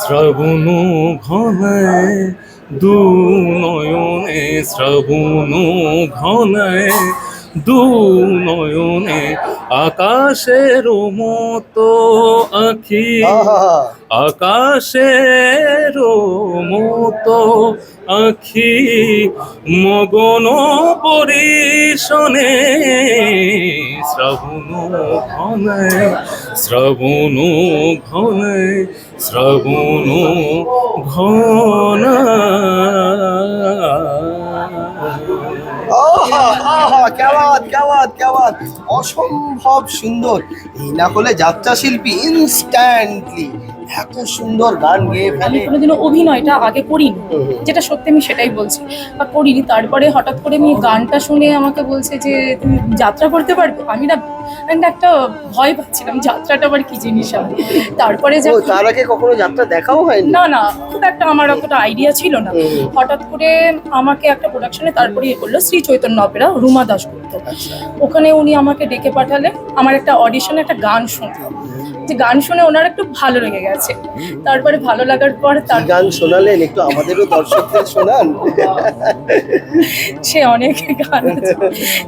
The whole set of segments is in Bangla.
শ্রবণ ঘনে দু নয়নে শ্রবণ ঘনে দু নয়নে আকাশের মতো আখি আকাশের মতো আখি মগন পরিশনে শ্রবণ ঘনে শ্রবণ ঘনে শ্রবণু ঘন। অসম্ভব সুন্দর। এই না হলে যাত্রা শিল্পী ইনস্ট্যান্টলি এত সুন্দর গান গেয়ে আমি কোনোদিনও অভিনয়টা আগে করিনি। যেটা সত্যি আমি সেটাই বলছি। বা করিনি তারপরে হঠাৎ করে আমি গানটা শুনে আমাকে বলছে যে তুমি যাত্রা করতে পারবে? আমি না আমি একটা ভয় পাচ্ছিলাম যাত্রাটা আবার কি জিনিস হবে তারপরে তার আগে কখনো যাত্রা দেখাও হয়নি? না না খুব একটা আমার অতটা আইডিয়া ছিল না। হঠাৎ করে আমাকে একটা প্রোডাকশনে তারপরে ইয়ে করল শ্রী চৈতন্য অপেরা রুমা দাশগুপ্ত আচ্ছা। ওখানে উনি আমাকে ডেকে পাঠালে আমার একটা অডিশনে একটা গান শুনলাম যে গান শুনে ওনার একটু ভালো লেগে গেছে তারপরে ভালো লাগার পর তার গান শোনালেন? একটু আমাদেরও দর্শকদের শোনান। সে অনেক গান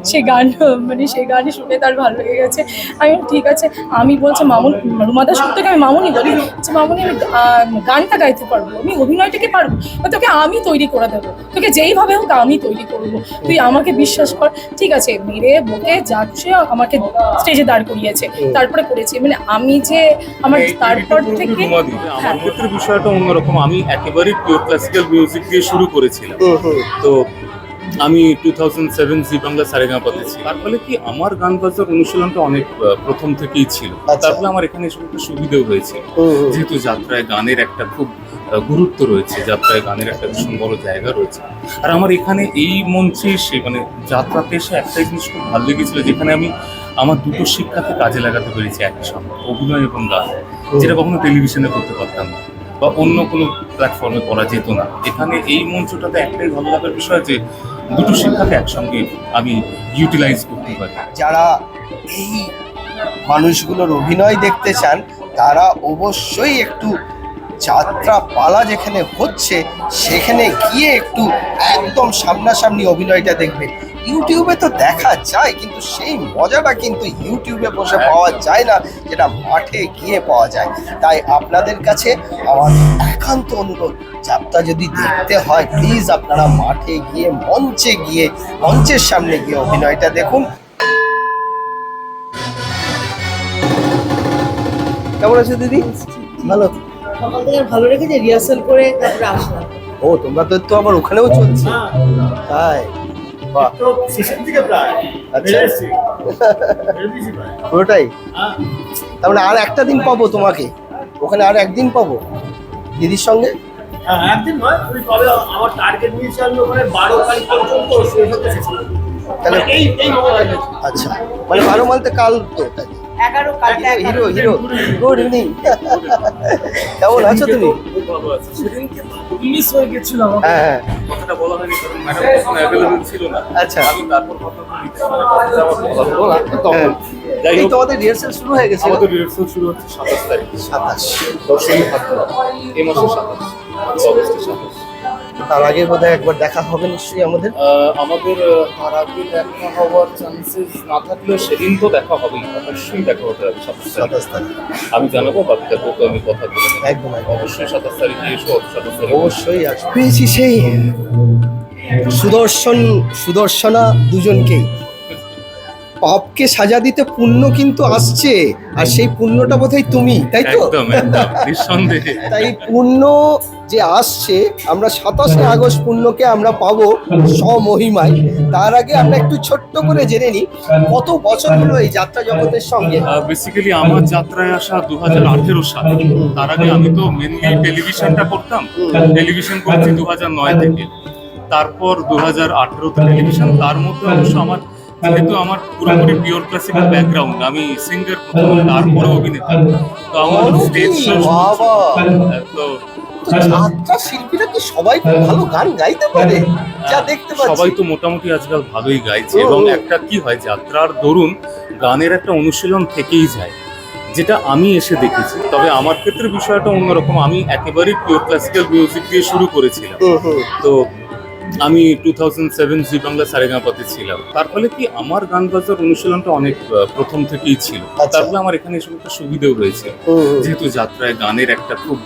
সে গান মানে সেই গান শুনে তার ভালো লেগে গেছে। আমি ঠিক আছে। আমি বলছি মামুন রুমা দাস তোকে আমি মামুনি বলি। যে মামুনি আমি গানটা গাইতে পারব। আমি অভিনয়টাকে পারব। তোকে আমি তৈরি করে দেবো। তোকে যেইভাবে হোক আমি তৈরি করব। তুই আমাকে বিশ্বাস কর। ঠিক আছে মেরে বকে যা হোক, আমাকে স্টেজে দাঁড় করিয়েছে। তারপরে করেছি। মানে আমি যে আমার তারপর থেকে আমার হ্যাঁ ক্ষেত্রে বিষয়টা অন্যরকম। আমি একেবারেই পিওর ক্লাসিক্যাল মিউজিক দিয়ে শুরু করেছিলাম। তো আমি two thousand seven Zee Bangla সারেগাঁপাতে ছিলাম। তার ফলে কি আমার গান বাজার অনুশীলনটা অনেক প্রথম থেকেই ছিল। আচ্ছা। তার ফলে আমার এখানে এসে একটা সুবিধেও হয়েছে। যেহেতু যাত্রায় গানের একটা খুব গুরুত্ব রয়েছে যাত্রায় গানের একটা ভীষণ বড় জায়গা রয়েছে। আর আমার এখানে এই মঞ্চে এসে মানে যাত্রাতে এসে একটাই জিনিস খুব ভালো লেগেছিল যেখানে আমি আমার দুটো শিক্ষাকে কাজে লাগাতে পেরেছি একই সঙ্গে, অভিনয় এবং গান। যেটা কখনো টেলিভিশনে করতে পারতাম না বা অন্য কোনো প্ল্যাটফর্মে করা যেত না। এখানে এই মঞ্চটাতে একটাই ভালো লাগার বিষয় যে, দুটো শিক্ষাকে একসঙ্গে আমি ইউটিলাইজ করতে পারি। যারা এই মানুষগুলোর অভিনয় দেখতে চান, তারা অবশ্যই একটু যাত্রা পালা যেখানে হচ্ছে, সেখানে গিয়ে একটু একদম সামনাসামনি অভিনয়টা দেখবে ইউটিউবে তো দেখা যায় কিন্তু সেই মজাটা কিন্তু ইউটিউবে বসে পাওয়া যায় না যেটা মাঠে গিয়ে পাওয়া যায়। তাই আপনাদের কাছে আমার একান্ত অনুরোধ যাত্রা যদি দেখতে হয় প্লিজ আপনারা মাঠে গিয়ে মঞ্চে গিয়ে মঞ্চের সামনে গিয়ে অভিনয়টা দেখুন। কেমন আছো দিদি? ভালো। সকাল থেকে ভালো রেখেছে রিহার্সাল করে তারপরে আসলাম। ও তোমরা তো তো আবার ওখানেও চলছে। তাই। বাহ তো শেষের দিকে প্রায়। আচ্ছা। পুরোটাই? হ্যাঁ। মানে আর একটা দিন পাবো তোমাকে? ওখানে আর একদিন পাবো? দিদির সঙ্গে? হ্যাঁ, একদিন নয় তুমি কবে আমার টার্গেট নিয়েছি আমি ওখানে বারো তারিখ পর্যন্ত শেষ হতে তাহলে- এই এই আচ্ছা। মানে বারো মানতে কাল তো তাই হিরো হিরো গুড ইভিনিং কেমন আছো তুমি? মিস হয়ে গেছিল আমার হ্যাঁ হ্যাঁ। কথাটা বলা হয়নি কারণ ম্যাডাম তখন অ্যাভেলেবল ছিল না। আচ্ছা। আমি তারপর কথা বলা তখন হ্যাঁ। যাই হোক। তোমাদের রিহার্সাল শুরু হয়ে গেছে। আমাদের রিহার্সাল শুরু হচ্ছে সাতাশ তারিখ। সাতাশ। দশই ভাদ্র এই মাসের সাতাশ। অগস্টের সাতাশ। তার আগে বোধহয় একবার দেখা হবে নিশ্চয়ই আমাদের। আহ, আমাদের তার আগে দেখা হওয়ার চান্সেস না থাকলেও সেদিন তো দেখা হবেই অবশ্যই দেখা হতে হবে সাতাশ তারিখ। সাতাশ তারিখ। আমি জানাব বাকি দেখব তো আমি কথা বলে একদম একদম। অবশ্যই সাতাশ তারিখে এসো সাতাশ তারিখ অবশ্যই আসবে। পেয়েছি সেই। সুদর্শন সুদর্শনা দুজনকেই। পাপকে সাজা দিতে পুণ্য কিন্তু আসছে আর সেই পুণ্যটা বোধহয় তুমি তাই তো? তাই পুণ্য যে আসছে আমরা সাতাশে আগস্ট পুণ্যকে আমরা পাবো স্বমহিমায়। তার আগে আমরা একটু ছোট্ট করে জেনে নিই কত বছর হলো এই যাত্রা জগতের সঙ্গে? বেসিক্যালি আমার যাত্রায় আসা দু হাজার আঠেরো সালে। তার আগে আমি তো মেনলি টেলিভিশনটা করতাম। টেলিভিশন করেছি দু হাজার নয় থেকে। তারপর দু হাজার আঠেরোতে টেলিভিশন তার মধ্যে অবশ্য আমার যেহেতু আমার পুরোপুরি পিওর ক্লাসিক্যাল ব্যাকগ্রাউন্ড আমি সিঙ্গার তারপরে অভিনেতা। তো আমার স্টেজ। তো যাত্রা শিল্পীরা কি সবাই খুব ভালো গান গাইতে পারে? যা দেখতে পাচ্ছি। সবাই তো মোটামুটি আজকাল ভালোই গাইছে। এবং একটা কি হয় যাত্রার দরুন গানের একটা অনুশীলন থেকেই যায় যেটা আমি এসে দেখেছি। তবে আমার ক্ষেত্রে বিষয়টা অন্যরকম। আমি একেবারেই পিওর ক্লাসিক্যাল মিউজিক দিয়ে শুরু করেছিলাম। তো আমি two thousand seven Zee Bangla সারেগাপাতে ছিলাম। তার ফলে কি আমার গান বাজার অনুশীলনটা অনেক প্রথম থেকেই ছিল। আচ্ছা। তার ফলে আমার এখানে এসব একটা সুবিধেও হুম। যেহেতু যাত্রায় গানের একটা খুব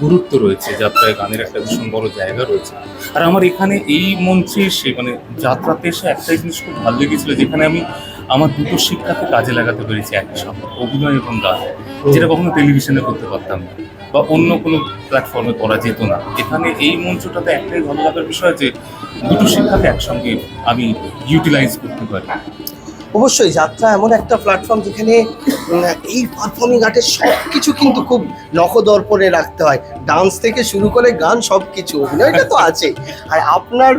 গুরুত্ব রয়েছে যাত্রায় গানের একটা ভীষণ বড় জায়গা রয়েছে। আর আমার এখানে এই মঞ্চে এসে মানে যাত্রাতে এসে একটাই জিনিস খুব ভালো লেগেছিল যেখানে আমি আমার দুটো শিক্ষাকে কাজে লাগাতে পেরেছি একই সঙ্গে অভিনয় এবং গান। যেটা কখনো টেলিভিশনে করতে পারতাম না। বা অন্য কোনো প্ল্যাটফর্মে করা যেত না। এখানে এই মঞ্চটাতে একটাই ভালো লাগার বিষয় যে, দুটো শিক্ষাকে একসঙ্গে আমি ইউটিলাইজ করতে পারি। অবশ্যই, যাত্রা এমন একটা প্ল্যাটফর্ম যেখানে এই পারফর্মিং আর্টের সব কিছু কিন্তু খুব নখদর্পণে রাখতে হয়। ডান্স থেকে শুরু করে গান সব কিছু অভিনয়টা তো আছে আর আপনার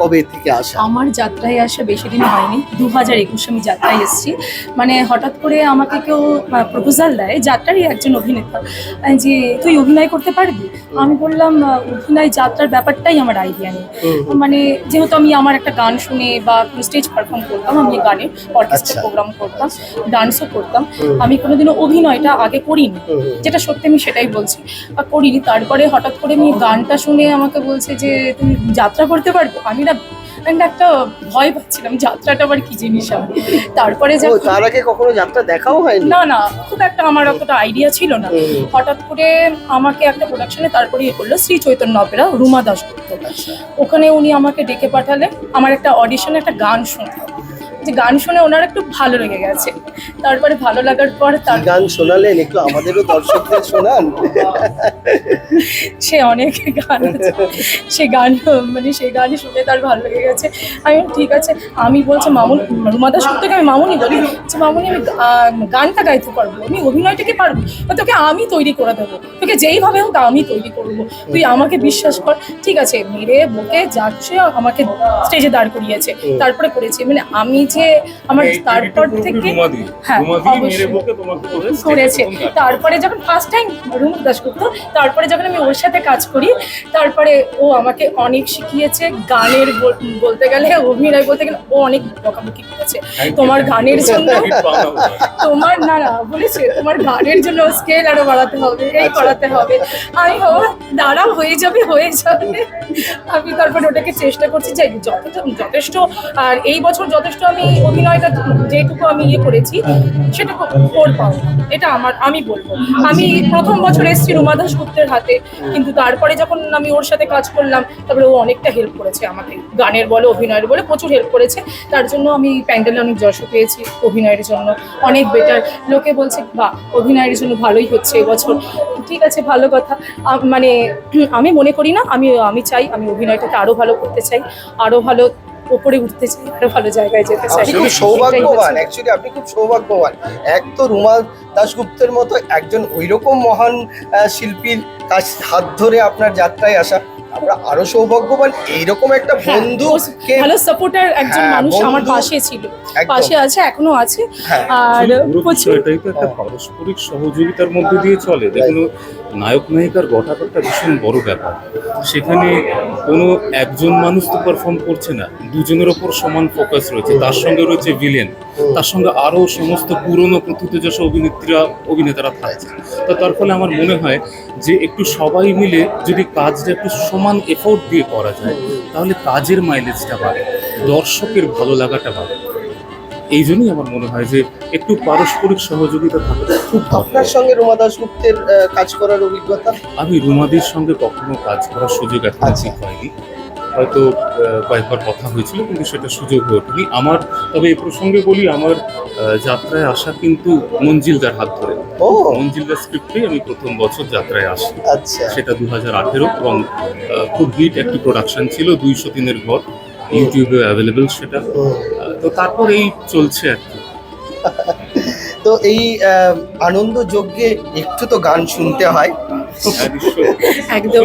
কবে থেকে আসা? আমার যাত্রায় আসা বেশি দিন হয়নি। দু হাজার একুশে আমি যাত্রায় এসেছি। মানে হঠাৎ করে আমাকে কেউ প্রপোজাল দেয় যাত্রারই একজন অভিনেতা যে তুই অভিনয় করতে পারবি? আমি বললাম অভিনয় যাত্রার ব্যাপারটাই আমার আইডিয়া নেই। মানে যেহেতু আমি আমার একটা গান শুনে বা স্টেজ পারফর্ম করতাম আমি গানে অর্কেস্ট্রা আচ্ছা। প্রোগ্রাম করতাম ডান্সও করতাম। আমি কোনোদিনও অভিনয়টা আগে করিনি। যেটা সত্যি আমি সেটাই বলছি। আর করিনি তারপরে হঠাৎ করে আমি গানটা শুনে আমাকে বলছে যে তুমি যাত্রা করতে পারবে? আমি না একটা ভয় পাচ্ছিলাম যাত্রাটা আবার কি জিনিস আমি। তারপরে তার আগে কখনো যাত্রা দেখাও হয়নি? না না খুব একটা আমার অতটা আইডিয়া ছিল না। হঠাৎ করে আমাকে একটা প্রোডাকশনে তারপরে ইয়ে করল শ্রী চৈতন্য অপেরা রুমা দাসগুপ্ত ওখানে উনি আমাকে ডেকে পাঠালেন। আমার একটা অডিশনে একটা গান শুনতে যে গান শুনে ওনার একটু ভালো লেগে গেছে। তারপরে ভালো লাগার পর তার গান শোনালেন? একটু আমাদেরও দর্শকদের শোনান। সে অনেক গান আছে। সে গান মানে সেই গানই শুনে তার ভালো লেগে গেছে। আমি ঠিক আছে। আমি বলছি মামুন রুমা দাস থেকে আমি মামুনি বলি। যে মামুনি আমি গানটা গাইতে পারব। আমি অভিনয়টাকে পারব? তোকে আমি তৈরি করে দেবো। তোকে যেইভাবে হোক আমি তৈরি করব। তুই আমাকে বিশ্বাস কর। ঠিক আছে মেরে বকে যাচ্ছে আমাকে স্টেজে দাঁড় করিয়েছে। তারপরে করেছে। মানে আমি যে আমার তারপর থেকে হ্যাঁ, করেছে তারপরে যখন ফার্স্ট টাইম রুম দাসগুপ্ত তারপরে যখন আমি ওর সাথে কাজ করি তারপরে ও আমাকে অনেক শিখিয়েছে গানের বল- বলতে গেলে অভিনয় বলতে গেলে ও অনেক বকাবকি করেছে। তোমার গানের জন্য। তোমার না না বলেছে তোমার গানের জন্য স্কেল আরও বাড়াতে হবে এই করাতে হবে। আমি ও দাঁড়াও হয়ে যাবে হয়ে যাবে। আমি তারপরে ওটাকে চেষ্টা করছি যে যথেষ্ট যথেষ্ট আর এই বছর যথেষ্ট আমি অভিনয়টা যেটুকু আমি ইয়ে করেছি, সেটুকু ওর পাও এটা আমার, আমি বলব। আমি প্রথম বছর এসেছি রুমা দাস গুপ্তের হাতে, কিন্তু তারপরে যখন আমি ওর সাথে কাজ করলাম, তারপরে ও অনেকটা হেল্প করেছে আমাকে। গানের বলে, অভিনয়ের বলে, প্রচুর হেল্প করেছে। তার জন্য আমি প্যান্ডেলে অনেক যশও পেয়েছি অভিনয়ের জন্য। অনেক বেটার লোকে বলছে বা অভিনয়ের জন্য ভালোই হচ্ছে এবছর। ঠিক আছে, ভালো কথা। মানে আমি মনে করি না, আমি আমি চাই আমি অভিনয়টাকে আরও ভালো করতে চাই। আরও ভালো ওপরে উঠতে চাই আরও ভালো জায়গায় যেতে চাই। আপনি খুব সৌভাগ্যবান অ্যাকচুয়ালি আপনি খুব সৌভাগ্যবান। এক তো রুমা দাশগুপ্তের মতো একজন ওইরকম মহান শিল্পীর কাছ হাত ধরে আপনার যাত্রায় আসা। আমরা আরও সৌভাগ্যবান এইরকম একটা হ্যাঁ, বন্ধুকে ভালো সাপোর্টার একজন হ্যাঁ, মানুষ আমার পাশে ছিল পাশে আছে এখনও আছে। হ্যাঁ, আর বিষয়টাই তো একটা পারস্পরিক সহযোগিতার মধ্যে দিয়ে চলে। দেখুন নায়ক নায়িকার গঠাটা ভীষণ বড় ব্যাপার। সেখানে কোনো একজন মানুষ তো পারফর্ম করছে না দুজনের ওপর সমান ফোকাস রয়েছে। তার সঙ্গে রয়েছে ভিলেন তার সঙ্গে আরও সমস্ত পুরনো প্রথিতযশ অভিনেত্রীরা অভিনেতারা থাকছে তো তার ফলে আমার মনে হয় যে একটু সবাই মিলে যদি কাজটা একটু সমান এফোর্ট দিয়ে করা যায় তাহলে কাজের মাইলেজটা বাড়ে দর্শকের ভালো লাগাটা বাড়ে। এই জন্যই আমার মনে হয় যে একটু পারস্পরিক সহযোগিতা থাকলে খুব আপনার সঙ্গে রুমা দাসগুপ্তের কাজ করার অভিজ্ঞতা? আমি রুমাদির সঙ্গে কখনো কাজ করার সুযোগ এখন আচ্ছা। হয়নি। হয়তো কয়েকবার কথা হয়েছিল কিন্তু সেটা সুযোগ হয়ে ওঠেনি আমার তবে এ প্রসঙ্গে বলি আমার যাত্রায় আসা কিন্তু মঞ্জিলদার হাত ধরে। ও! মঞ্জিলদার স্ক্রিপ্টেই আমি প্রথম বছর যাত্রায় আসি। আচ্ছা। সেটা দু হাজার আঠেরো এবং খুব হিট একটি প্রোডাকশন ছিল দুইশো দিনের ঘর। ইউটিউবে অ্যাভেলেবেল সেটা। তো তারপর এই চলছে আর কি। তো এই আনন্দ যজ্ঞে একটু তো গান শুনতে হয়। হ্যাঁ, একদম।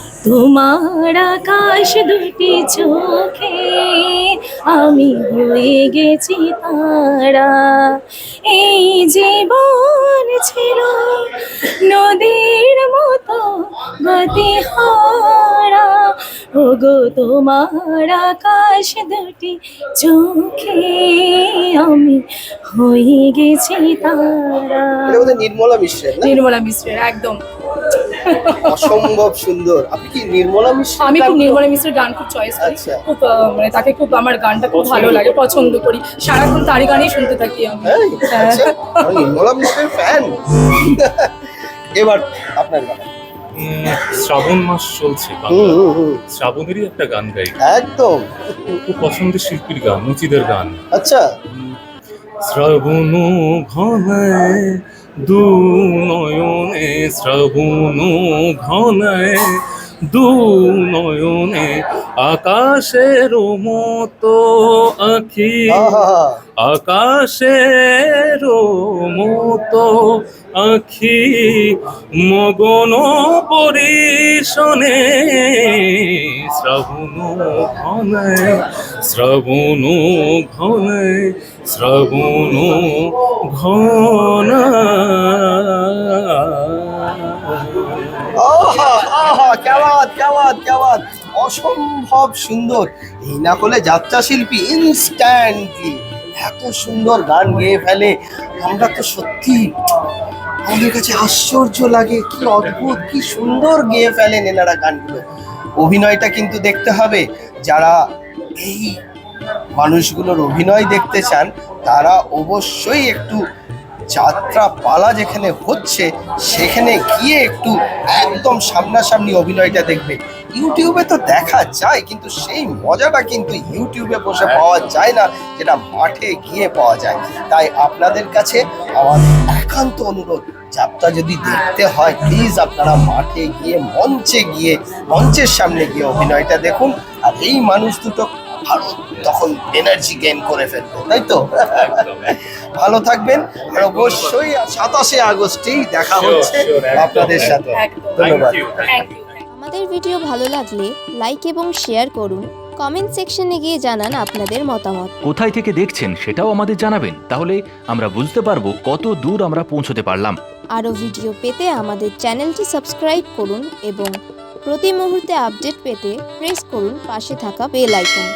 তোমার আকাশ দুটি চোখে আমি হয়ে গেছি তারা। এই জীবন ছিল নদীর মতো গতি হারা ওগো তোমার আকাশ দুটি চোখে আমি হয়ে গেছি তারা। নির্মলা মিশ্রের নির্মলা মিশ্রের একদম। অসম্ভব সুন্দর। আপনি কি নির্মলা মিশ্র আমি খুব নির্মলা মিশ্রের গান খুব চয়েস করি। আচ্ছা। খুব মানে তাকে খুব আমার গানটা খুব ভালো লাগে পছন্দ করি। সারাক্ষণ তারই গানই শুনতে থাকি আমি। হ্যাঁ। আচ্ছা, আমি নির্মলা মিশ্রের ফ্যান এবার আপনার গান। শ্রাবণ মাস চলছে। শ্রাবণেরই একটা গান গাই। একদম। খুব পছন্দের শিল্পীর গান মুচিদের গান। আচ্ছা। শ্রাবণ ঘনায় দু নয়নে শ্রাবণ ঘনায় দু নয়নে আকাশের মতো আখি আকাশের মতো আখি মগন পরিশনে শ্রাবণ ঘনে শ্রাবণ ঘনে শ্রাবণ ঘন। অসম্ভব সুন্দর। এই না হলে যাত্রা শিল্পী ইনস্ট্যান্টলি এত সুন্দর গান গেয়ে ফেলে। আমরা তো সত্যি আমাদের কাছে আশ্চর্য লাগে, কি অদ্ভুত, কি সুন্দর গেয়ে ফেলেন এনারা গানগুলো। অভিনয়টা কিন্তু দেখতে হবে। যারা এই মানুষগুলোর অভিনয় দেখতে চান, তারা অবশ্যই একটু যাত্রা পালা যেখানে হচ্ছে, সেখানে গিয়ে একটু একদম সামনাসামনি অভিনয়টা দেখবে। ইউটিউবে তো দেখা যায়, কিন্তু সেই মজাটা কিন্তু ইউটিউবে বসে পাওয়া যায় না, যেটা মাঠে গিয়ে পাওয়া যায়। তাই আপনাদের কাছে আমার একান্ত অনুরোধ, যাত্রা যদি দেখতে হয় প্লিজ আপনারা মাঠে গিয়ে, মঞ্চে গিয়ে, মঞ্চের সামনে গিয়ে অভিনয়টা দেখুন। আর এই মানুষ দুটো আরও তখন এনার্জি গেইন করে ফেলবে তাই তো? ভালো থাকবেন আর অবশ্যই সাতাশে আগস্টেই দেখা হচ্ছে আপনাদের সাথে। ধন্যবাদ। আমাদের ভিডিও ভালো লাগলে লাইক এবং শেয়ার করুন। কমেন্ট সেকশনে গিয়ে জানান আপনাদের মতামত। কোথায় থেকে দেখছেন সেটাও আমাদের জানাবেন। তাহলে আমরা বুঝতে পারব কত দূর আমরা পৌঁছতে পারলাম। আরও ভিডিও পেতে আমাদের চ্যানেলটি সাবস্ক্রাইব করুন এবং প্রতি মুহূর্তে আপডেট পেতে প্রেস করুন পাশে থাকা বেল আইকন